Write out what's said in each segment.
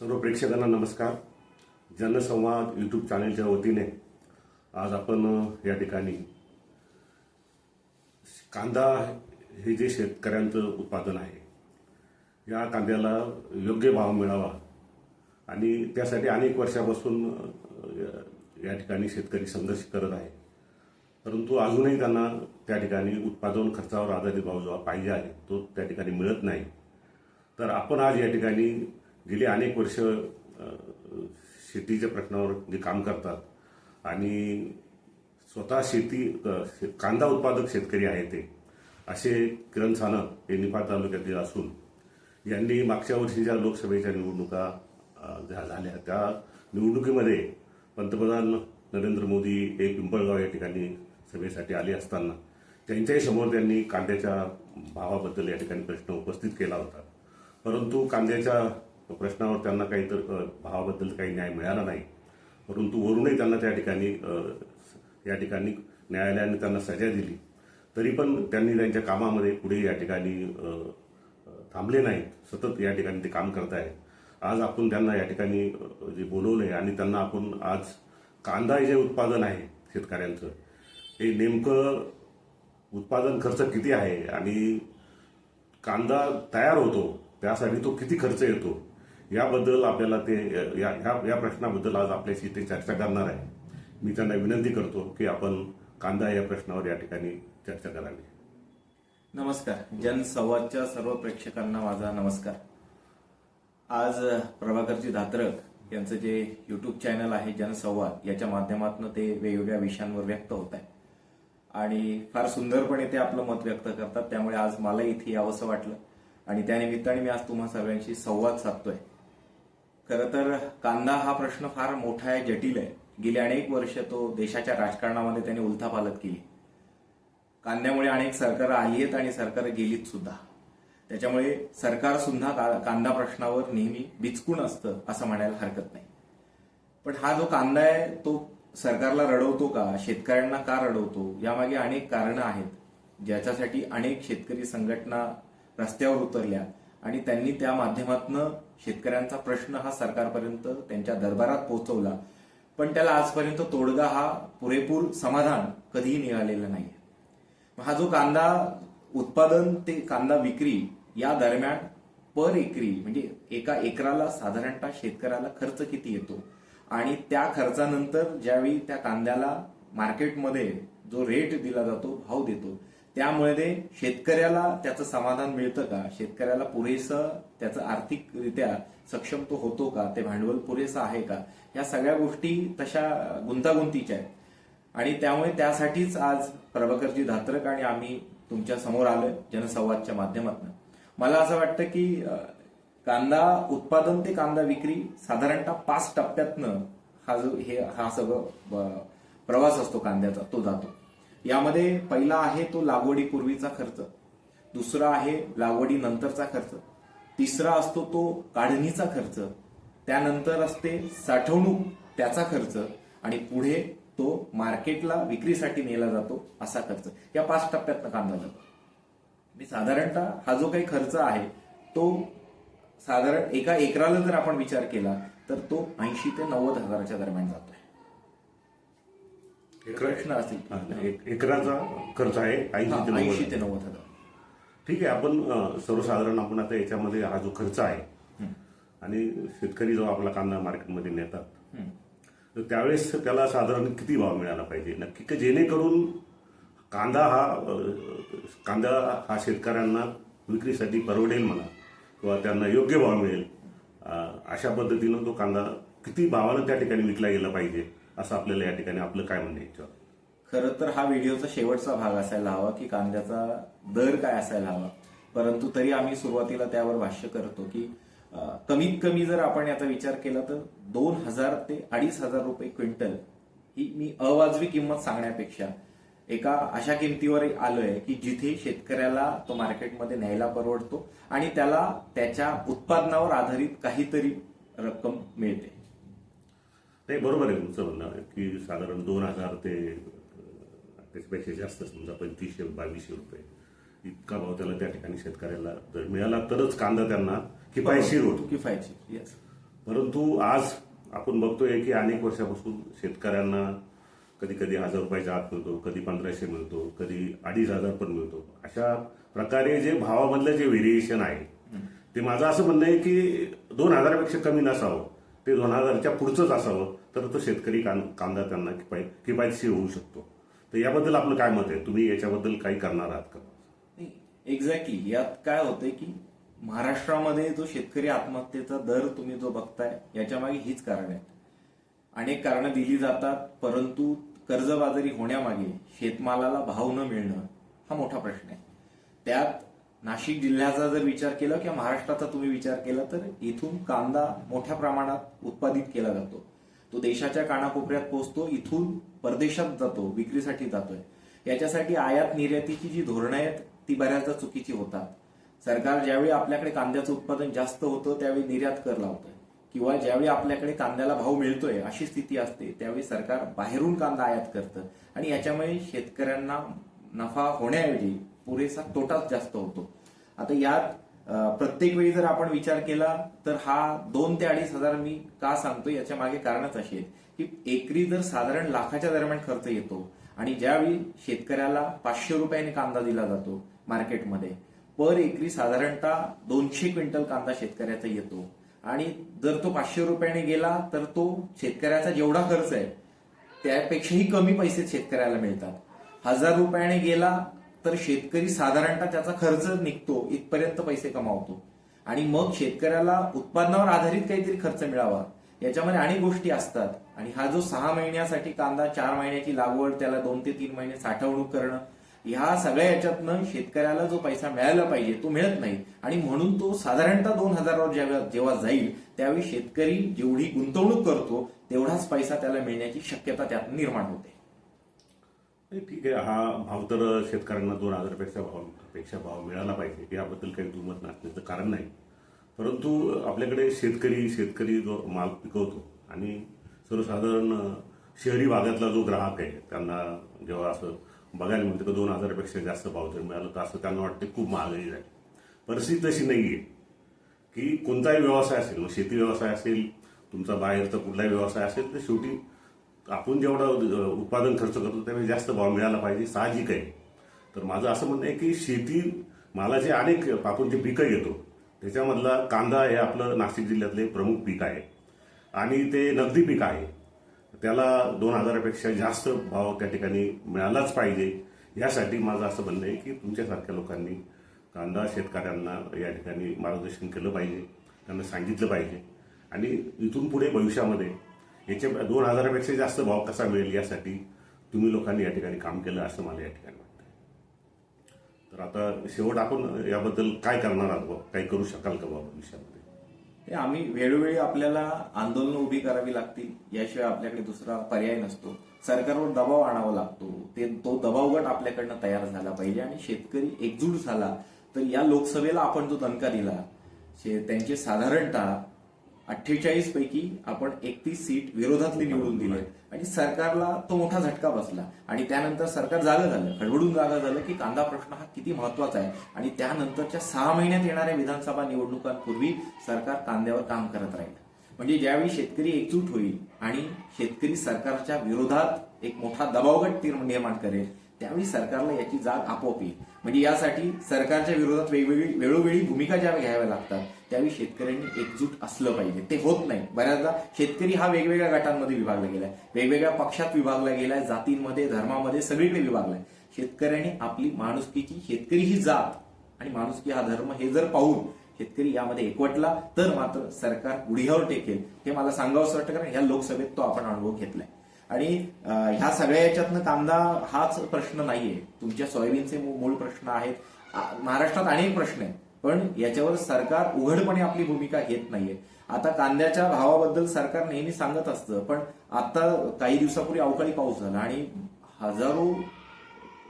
सर्व प्रेक्षकांना नमस्कार. जनसंवाद यूट्यूब चॅनलच्या वतीने आज आपण या ठिकाणी कांदा हे जे शेतकऱ्यांचं उत्पादन आहे या कांद्याला योग्य भाव मिळावा आणि त्यासाठी अनेक वर्षापासून या ठिकाणी शेतकरी संघर्ष करत आहे. परंतु अजूनही त्यांना त्या ठिकाणी उत्पादन खर्चावर आधारित भाव जो पाहिजे आहे तो त्या ठिकाणी मिळत नाही. तर आपण आज या ठिकाणी गेली अनेक वर्ष शेतीच्या प्रश्नावर जे काम करतात आणि स्वतः शेती शे- कांदा उत्पादक शेतकरी आहे ते असे किरण सानप हे निफाड तालुक्यातील असून यांनी मागच्या वर्षीच्या लोकसभेच्या निवडणुका ज्या झाल्या त्या निवडणुकीमध्ये पंतप्रधान नरेंद्र मोदी हे पिंपळगाव या ठिकाणी सभेसाठी आले असताना त्यांच्याही समोर त्यांनी कांद्याच्या भावाबद्दल या ठिकाणी प्रश्न उपस्थित केला होता. परंतु कांद्याच्या प्रश्नावर त्यांना काही तर भावाबद्दल काही न्याय मिळाला नाही. परंतु वरूनही त्यांना त्या ठिकाणी या ठिकाणी न्यायालयाने त्यांना सजा दिली. तरी पण त्यांनी त्यांच्या कामामध्ये पुढे या ठिकाणी थांबले नाहीत सतत या ठिकाणी ते काम करत आहेत आज आपण त्यांना या ठिकाणी जे जे बोलवलंय आणि त्यांना आपण आज कांदा हे जे उत्पादन आहे शेतकऱ्यांचं हे नेमकं उत्पादन खर्च किती आहे आणि कांदा तयार होतो त्यासाठी तो किती खर्च येतो? याबद्दल आपल्याला ते या ह्या या प्रश्नाबद्दल आज आपल्याशी ते चर्चा करणार आहे. मी त्यांना विनंती करतो की आपण कांदा या प्रश्नावर या ठिकाणी चर्चा करावी. नमस्कार. जनसंवादच्या सर्व प्रेक्षकांना माझा नमस्कार. आज प्रभाकरजी धात्रक यांचं जे युट्यूब चॅनल आहे जनसंवाद याच्या माध्यमातून ते वेगवेगळ्या विषयांवर व्यक्त होत आहे आणि फार सुंदरपणे ते आपलं मत व्यक्त करतात. त्यामुळे आज मला इथे यावंसं वाटलं. आणि त्यानिमित्ताने मी आज तुम्हा सर्वांशी संवाद साधतोय. खरं तर कांदा हा प्रश्न फार मोठा आहे जटिल आहे. गेली अनेक वर्ष तो देशाच्या राजकारणामध्ये त्याने उलथापालत केली. कांद्यामुळे अनेक सरकारं आली आहेत आणि सरकारं गेलीत सुद्धा. त्याच्यामुळे सरकार सुद्धा का- कांदा प्रश्नावर नेहमी बिचकून असतं असं म्हणायला हरकत नाही. पण हा जो कांदा आहे तो सरकारला रडवतो का? शेतकऱ्यांना का रडवतो? यामागे अनेक कारणं आहेत ज्याच्यासाठी अनेक शेतकरी संघटना रस्त्यावर उतरल्या आणि त्यांनी त्या माध्यमातून शेतकऱ्यांचा प्रश्न हा सरकारपर्यंत त्यांच्या दरबारात पोहोचवला. पण त्याला आजपर्यंत तोडगा हा पुरेपूर समाधान कधीही निघालेला नाही हा जो कांदा उत्पादन ते कांदा विक्री या दरम्यान पर एकरी म्हणजे एका एकराला साधारणतः शेतकऱ्याला खर्च किती येतो? आणि त्या खर्चानंतर ज्यावेळी त्या कांद्याला मार्केटमध्ये जो रेट दिला जातो भाव देतो त्यामुळे ते शेतकऱ्याला त्याचं समाधान मिळतं का? शेतकऱ्याला पुरेसं त्याचं आर्थिकरित्या सक्षम तो होतो का? ते भांडवल पुरेसं आहे का? या सगळ्या गोष्टी तशा गुंतागुंतीच्या आहेत. आणि त्यामुळे त्यासाठीच आज प्रभाकरजी धात्रक आणि आम्ही तुमच्यासमोर आलोय जनसंवादच्या माध्यमातून. मला असं वाटतं की कांदा उत्पादन ते कांदा विक्री साधारणतः पाच टप्प्यातनं हा जो हे हा सगळं प्रवास असतो कांद्याचा तो जातो. यामध्ये पहिला आहे तो लागवडीपूर्वीचा खर्च. दुसरा आहे लागवडीनंतरचा खर्च. तिसरा असतो तो काढणीचा खर्च. त्यानंतर असते साठवणूक त्याचा खर्च. आणि पुढे तो मार्केटला विक्रीसाठी नेला जातो असा खर्च. या पाच टप्प्यातनं कांदा जातो मी साधारणतः हा जो काही खर्च आहे तो साधारण एका एकराला जर आपण विचार केला तर तो ऐंशी ते नव्वद हजाराच्या दरम्यान जातोय. असतील एक- एकराचा खर्च आहे ऐंशी ते ऐंशी नव्वद ते नव्वद हजार. ठीक आहे आपण अ, सर्वसाधारण आपण आता याच्यामध्ये हा जो खर्च आहे आणि शेतकरी जो आपला कांदा मार्केटमध्ये नेतात. तर त्यावेळेस त्याला साधारण किती भाव मिळाला पाहिजे? नक्की की जेणेकरून कांदा हा अ, कांदा हा शेतकऱ्यांना विक्रीसाठी परवडेल म्हणा किंवा त्यांना योग्य भाव मिळेल अ, अशा पद्धतीनं तो कांदा किती भावानं त्या ठिकाणी विकला गेला पाहिजे? असं आपल्याला या ठिकाणी आपलं काय म्हणणं याच्यावर? खरं तर हा व्हिडिओचा शेवटचा भाग असायला हवा की कांद्याचा दर काय असायला हवा. परंतु तरी आम्ही सुरुवातीला त्यावर भाष्य करतो की कमीत कमी जर आपण याचा विचार केला तर दोन हजार ते अडीच हजार रुपये क्विंटल ही मी अवाजवी किंमत सांगण्यापेक्षा एका अशा किमतीवर आलोय की जिथे शेतकऱ्याला तो मार्केटमध्ये न्यायला परवडतो आणि त्याला त्याच्या उत्पादनावर आधारित काहीतरी रक्कम मिळते. नाही बरोबर आहे तुमचं म्हणणं की साधारण दोन हजार ते त्याच्यापेक्षा जास्त समजा पंचवीसशे बावीसशे रुपये. इतका भाव त्याला त्या ठिकाणी शेतकऱ्याला जर मिळाला तरच कांदा त्यांना किफायतशीर होतो. किफायतशीर येस परंतु आज आपण बघतोय की अनेक वर्षापासून शेतकऱ्यांना कधी कधी हजार रुपयाच्या आत मिळतो कधी पंधराशे मिळतो कधी अडीच हजार पण मिळतो. अशा प्रकारे जे भावामधलं जे व्हेरिएशन आहे ते माझं असं म्हणणं आहे की दोन हजारापेक्षा कमी नसावं. ते दोन हजारच्या पुढचंच असावं. तर तो शेतकरी कां- कांदा त्यांना किफाय किफायतशीर होऊ शकतो. तर याबद्दल आपलं काय मत आहे? तुम्ही याच्याबद्दल काही करणार आहात का? एक्झॅक्टली यात काय होतंय की महाराष्ट्रामध्ये जो शेतकरी आत्महत्येचा दर तुम्ही जो बघताय याच्या मागे हीच कारण आहेत. अनेक कारणं दिली जातात परंतु कर्जबाजारी होण्यामागे शेतमालाला भाव न मिळणं हा मोठा प्रश्न आहे. त्यात नाशिक जिल्ह्याचा जर विचार केला किंवा महाराष्ट्राचा तुम्ही विचार केला तर इथून कांदा मोठ्या प्रमाणात उत्पादित केला जातो. तो देशाच्या कानाकोपऱ्यात पोहोचतो इथून परदेशात जातो विक्रीसाठी जातोय. याच्यासाठी आयात निर्यातीची जी धोरणं आहेत ती बऱ्याचदा चुकीची होतात. सरकार ज्यावेळी आपल्याकडे कांद्याचं उत्पादन जास्त होतं त्यावेळी निर्यात कर लावतोय. किंवा ज्यावेळी आपल्याकडे कांद्याला भाव मिळतोय अशी स्थिती असते त्यावेळी सरकार बाहेरून कांदा आयात करतं. आणि याच्यामुळे शेतकऱ्यांना नफा होण्याऐवजी पुरेसा तोटाच जास्त होतो. आता यात प्रत्येक वेळी जर आपण विचार केला तर हा दोन ते अडीच हजार मी का सांगतो याच्या मागे कारणच अशी आहेत की एकरी जर साधारण लाखाच्या दरम्यान खर्च येतो आणि ज्यावेळी शेतकऱ्याला पाचशे रुपयाने कांदा दिला जातो मार्केटमध्ये पर एकरी साधारणतः दोनशे क्विंटल कांदा शेतकऱ्याचा येतो. आणि जर तो पाचशे रुपयाने गेला तर तो शेतकऱ्याचा जेवढा खर्च आहे त्यापेक्षाही कमी पैसे शेतकऱ्याला मिळतात. हजार रुपयाने गेला तर शेतकरी साधारणतः त्याचा खर्च निघतो इथपर्यंत पैसे कमावतो. आणि मग शेतकऱ्याला उत्पादनावर आधारित काहीतरी खर्च मिळावा याच्यामध्ये अनेक गोष्टी असतात. आणि हा जो सहा महिन्यासाठी कांदा चार महिन्याची लागवड त्याला दोन ते तीन महिने साठवणूक करणं ह्या सगळ्या याच्यातनं शेतकऱ्याला जो पैसा मिळायला पाहिजे तो मिळत नाही. आणि म्हणून तो साधारणतः दोन हजारावर जेव्हा जेव्हा जाईल त्यावेळी शेतकरी जेवढी गुंतवणूक करतो तेवढाच पैसा त्याला मिळण्याची शक्यता त्यात निर्माण होते. ठीक आहे. हा भाव तर शेतकऱ्यांना दोन हजारपेक्षा भावपेक्षा भाव मिळाला पाहिजे. याबद्दल काही दुमत नसण्याचं कारण नाही. परंतु आपल्याकडे शेतकरी शेतकरी जो माल पिकवतो आणि सर्वसाधारण शहरी भागातला जो ग्राहक आहे त्यांना जेव्हा असं बघायला मिळतं की दोन हजारापेक्षा जास्त भाव जर मिळालं तर असं त्यांना वाटते खूप महागाई आहे परिस्थिती तशी नाही आहे की कोणताही व्यवसाय असेल मग शेती व्यवसाय असेल तुमचा बाहेरचा कुठलाही व्यवसाय असेल तर शेवटी आपण जेवढा उत्पादन खर्च करतो त्यावेळी जास्त भाव मिळाला पाहिजे साहजिक आहे. तर माझं असं म्हणणं आहे की शेती मालाचे अनेक आपण जे पिकं घेतो त्याच्यामधला कांदा हे आपलं नाशिक जिल्ह्यातले प्रमुख पीक आहे. आणि ते नगदी पीक आहे. त्याला दोन हजारापेक्षा जास्त भाव त्या ठिकाणी मिळालाच पाहिजे. यासाठी माझं असं म्हणणं आहे की तुमच्यासारख्या लोकांनी कांदा शेतकऱ्यांना या ठिकाणी मार्गदर्शन केलं पाहिजे त्यांना सांगितलं पाहिजे. आणि इथून पुढे भविष्यामध्ये याच्या दोन हजारापेक्षा जास्त भाव कसा मिळेल यासाठी तुम्ही लोकांनी या ठिकाणी काम केलं असं मला या ठिकाणी वाटतं तर आता शेवट आपण याबद्दल काय करणार आहात? बाबा काही करू शकाल का बाबा भविष्यामध्ये हे आम्ही वेळोवेळी आपल्याला आंदोलनं उभी करावी लागतील याशिवाय आपल्याकडे दुसरा पर्याय नसतो. सरकारवर दबाव आणावा लागतो. ते तो दबाव गट आपल्याकडनं तयार झाला पाहिजे आणि शेतकरी एकजूट झाला. तर या लोकसभेला आपण जो दणका दिला शे- त्यांचे साधारणतः अठ्ठेचाळीस पैकी आपण एकतीस सीट विरोधातली निवडून दिली आणि सरकारला तो मोठा झटका बसला. आणि त्यानंतर सरकार जागं झालं. खडबडून जागा झालं की कांदा प्रश्न हा किती महत्त्वाचा आहे. आणि त्यानंतरच्या सहा महिन्यात येणाऱ्या विधानसभा निवडणुकांपूर्वी सरकार कांद्यावर काम करत राहील. म्हणजे ज्यावेळी शेतकरी एकजूट होईल आणि शेतकरी सरकारच्या विरोधात एक मोठा दबावगट तीर निर्माण करेल त्यावेळी सरकारला याची जाग आपोआप येईल. म्हणजे यासाठी सरकारच्या विरोधात वेगवेगळी वेळोवेळी भूमिका ज्या घ्याव्या लागतात त्यावेळी शेतकऱ्यांनी एकजूट असलं पाहिजे. ते होत नाही. बऱ्याचदा शेतकरी हा वेगवेगळ्या गटांमध्ये विभागला गेलाय. वेगवेगळ्या पक्षात विभागला गेलाय. जातींमध्ये धर्मामध्ये सगळीकडे विभागलाय. शेतकऱ्यांनी आपली माणुसकीची शेतकरी ही जात आणि माणुसकी हा धर्म हे जर पाहून शेतकरी यामध्ये एकवटला तर मात्र सरकार गुढीवर टेकेल. हे मला सांगावंसं वाटतं कारण ह्या लोकसभेत तो आपण अनुभव घेतलाय. आणि ह्या सगळ्या याच्यातनं कांदा हाच प्रश्न नाहीये. तुमच्या सोयाबीनचे मू- मूळ प्रश्न आहेत. महाराष्ट्रात अनेक प्रश्न आहेत. पण याच्यावर सरकार उघडपणे आपली भूमिका घेत नाहीये. आता कांद्याच्या भावाबद्दल सरकार नेहमी सांगत असतं पण आता काही दिवसापूर्वी अवकाळी पाऊस झाला आणि हजारो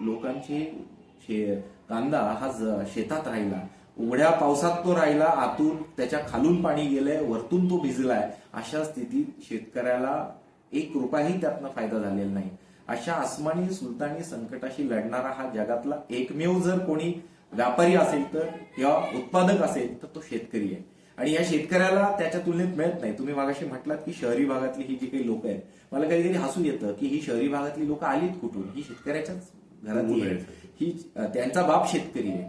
लोकांचे शे- कांदा हा ज- शेतात राहिला. उघड्या पावसात तो राहिला आतून त्याच्या खालून पाणी गेलंय वरतून तो भिजलाय. अशा स्थितीत शेतकऱ्याला एक रुपयाही त्यातनं फायदा झालेला नाही. अशा आसमानी सुलतानी संकटाशी लढणारा हा जगातला एकमेव जर कोणी व्यापारी असेल तर किंवा उत्पादक असेल तर तो शेतकरी आहे. आणि या शेतकऱ्याला त्याच्या तुलनेत मिळत नाही. तुम्ही मागाशी म्हटलात की शहरी भागातली ही जी काही लोक आहेत मला कधी कधी हसू येतं की ही शहरी भागातली लोक आलीत कुठून? ही शेतकऱ्याच्याच आहेत. ही त्यांचा बाप शेतकरी आहे.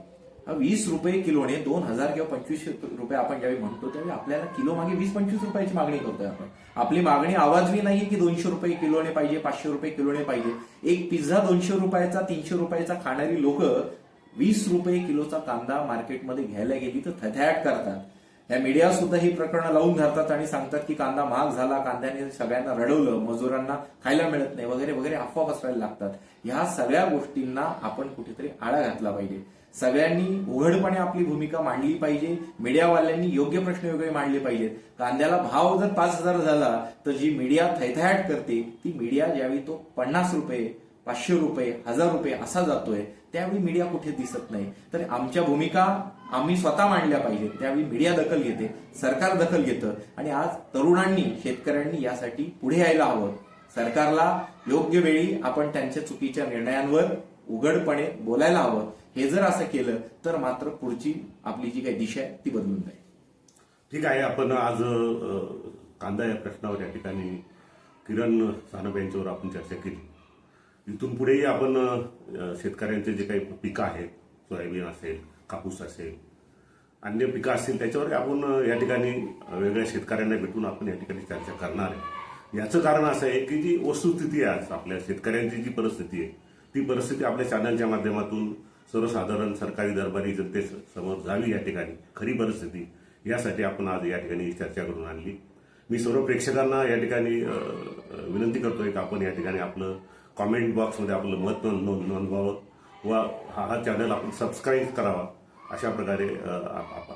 हा वीस रुपये किलोने दोन हजार किंवा पंचवीस रुपये आपण ज्यावेळी म्हणतो त्यावेळी आपल्याला किलो मागे वीस पंचवीस रुपयाची मागणी करतोय आपण. आपली मागणी आवाजवी नाहीये की दोनशे रुपये किलोने पाहिजे पाचशे रुपये किलोने पाहिजे. एक पिझ्झा दोनशे रुपयाचा तीनशे रुपयाचा खाणारी लोक वीस रुपये किलोचा कांदा मार्केटमध्ये घ्यायला गेली तर थथॅट करतात. या मीडिया सुद्धा ही प्रकरणं लावून धरतात आणि सांगतात की कांदा महाग झाला कांद्याने सगळ्यांना रडवलं मजुरांना खायला मिळत नाही वगैरे वगैरे अफवा पसरायला लागतात. ह्या सगळ्या गोष्टींना आपण कुठेतरी आळा घातला पाहिजे. सगळ्यांनी उघडपणे आपली भूमिका मांडली पाहिजे मीडियावाल्यांनी योग्य प्रश्न वगैरे मांडले पाहिजेत. कांद्याला भाव जर पाच हजार झाला तर जी मीडिया थैथ्याट करते ती मीडिया ज्यावेळी तो पन्नास रुपये पाचशे रुपये हजार रुपये असा जातोय त्यावेळी मीडिया कुठे दिसत नाही. तर आमच्या भूमिका आम्ही स्वतः मांडल्या पाहिजेत. त्यावेळी मीडिया दखल घेते सरकार दखल घेतं. आणि आज तरुणांनी शेतकऱ्यांनी यासाठी पुढे यायला हवं. सरकारला योग्य वेळी आपण त्यांच्या चुकीच्या निर्णयांवर उघडपणे बोलायला हवं. हे जर असं केलं तर मात्र पुढची आपली जी काही दिशा आहे ती बदलून जाईल. ठीक आहे आपण आज कांदा या प्रश्नावर या ठिकाणी किरण सानप यांच्यावर आपण चर्चा केली. इथून पुढेही आपण शेतकऱ्यांचे जे काही पिकं आहेत सोयाबीन असेल कापूस असेल अन्य पिकं असतील त्याच्यावर आपण या ठिकाणी वेगळ्या शेतकऱ्यांना भेटून आपण या ठिकाणी चर्चा करणार आहे. याचं कारण असं आहे की जी वस्तुस्थिती आहे आज आपल्या शेतकऱ्यांची जी परिस्थिती आहे ती परिस्थिती आपल्या चॅनलच्या माध्यमातून सर्वसाधारण सरकारी दरबारी जनतेसमोर जावी या ठिकाणी. खरी परिस्थिती यासाठी आपण आज या ठिकाणी चर्चा करून आणली. मी सर्व प्रेक्षकांना या ठिकाणी विनंती करतोय की आपण या ठिकाणी आपलं कॉमेंट बॉक्समध्ये आपलं मत नोंद नोंद- नोंदवावं व हा हा चॅनल आपण सबस्क्राईब करावा. अशा प्रकारे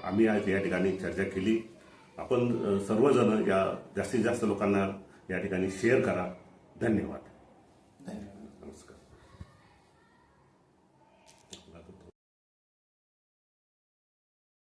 आम्ही आज या ठिकाणी चर्चा केली. आपण सर्वजण या जास्तीत जास्त लोकांना या ठिकाणी शेअर करा. धन्यवाद.